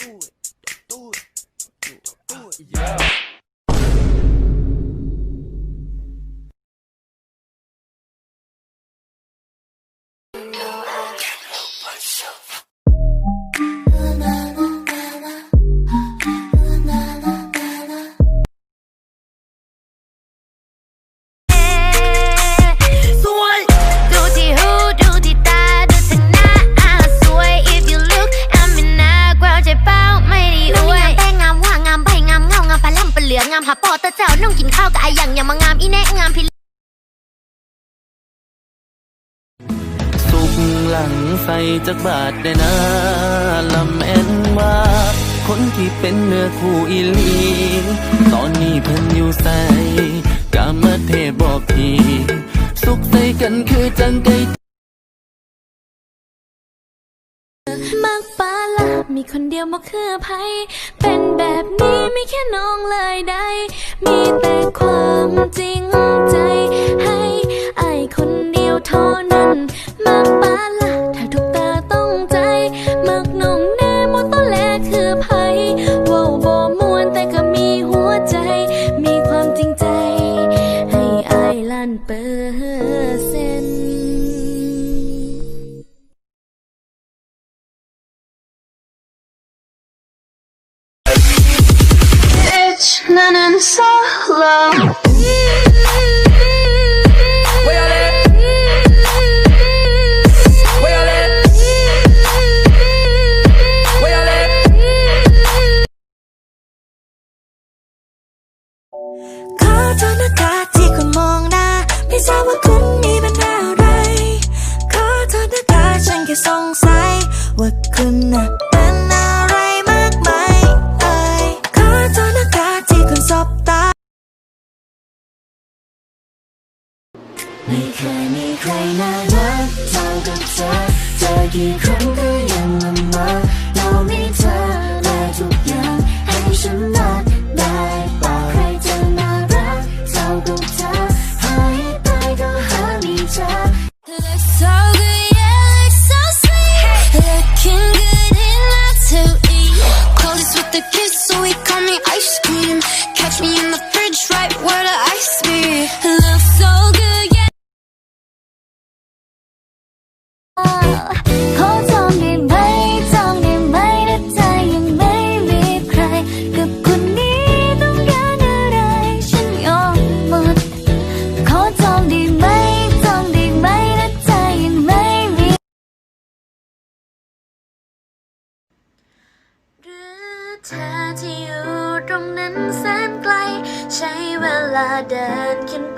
do it, don't do it, don't do it, don't do it. Yeah. กินข้าวกับไอหยังอย่างมางามอีแน่งามพี่สุกหลังใส่จักบาทได้นะลำแอนว่า คนที่เป็นเนื้อคู่อีลี มีคนเดียวมาคือไพเป็นแบบนี้ไม่แค่น้องเลยได้ มีแต่ความจริงใจให้ไอคนเดียวเท่านั้น มาไป so low ใครน่ารักเท่ากับเธอเจอกี่ครั้งก็ยังละเมอเรามีเธอและทุกอย่างให้ฉันรัก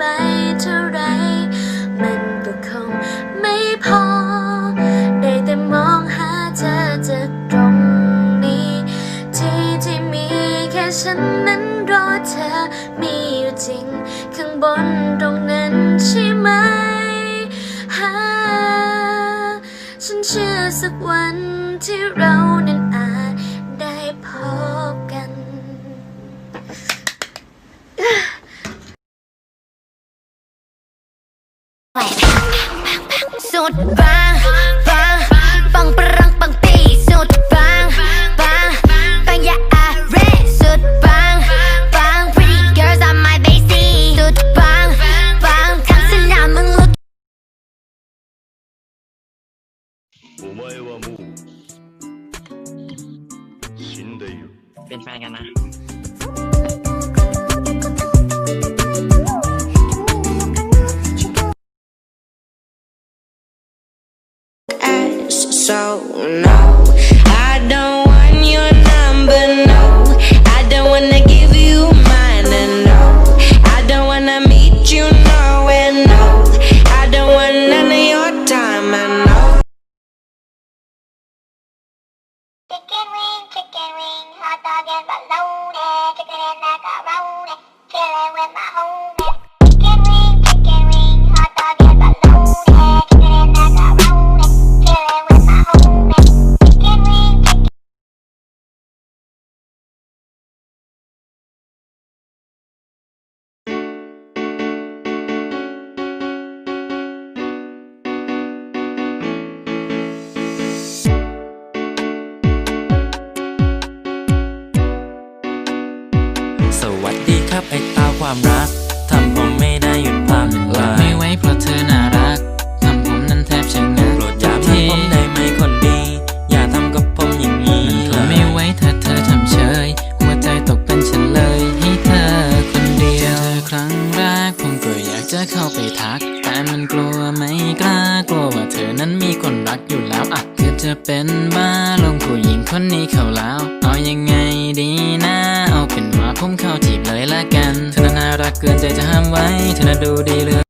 ไปเท่าไร มันก็คงไม่พอ ได้แต่มองหาเธอจากตรงนี้ ที่ที่มีแค่ฉันนั้นรอเธอ มีอยู่จริง ข้างบนตรงนั้นใช่ไหมหาฉันเชื่อสักวันที่เรานั้น สุดปังปังปังปรังปังปีสุดปังปังปังอย่าอาเรสุดปังปัง pretty girls on my basie สุดปังปังทั้งสนามมึง look お前はもう死んでいる เป็นแฟนกันนะ ass. So no, I don't ไอ้ตาความรักทำผมไม่ได้หยุดพักเลรับไม่ยไหวเพราะเธอน่ารักทำผมนั้นแทบชะงักโปรดอย่าทำผมได้ไหมคนดี อย่าทำกับผมอย่างนี้ทนไม่ไหวถ้าเธอทำเฉย หัวใจตกเป็นเฉลยให้เธอคนเดียวเจอครั้งแรกผมก็อยากจะเข้าไปทัก แต่มันกลัวไม่กล้ากลัวว่าเธอนั้นมีคนรักอยู่แล้วอะเกือบจะเป็นบ้าลงผู้หญิงคนนี้เขาแล้ว เอายังไงดีนะ จีบเลยละกัน เธอน่ารักเกินใจจะห้ามไว้ เธอน่าดูดีเลย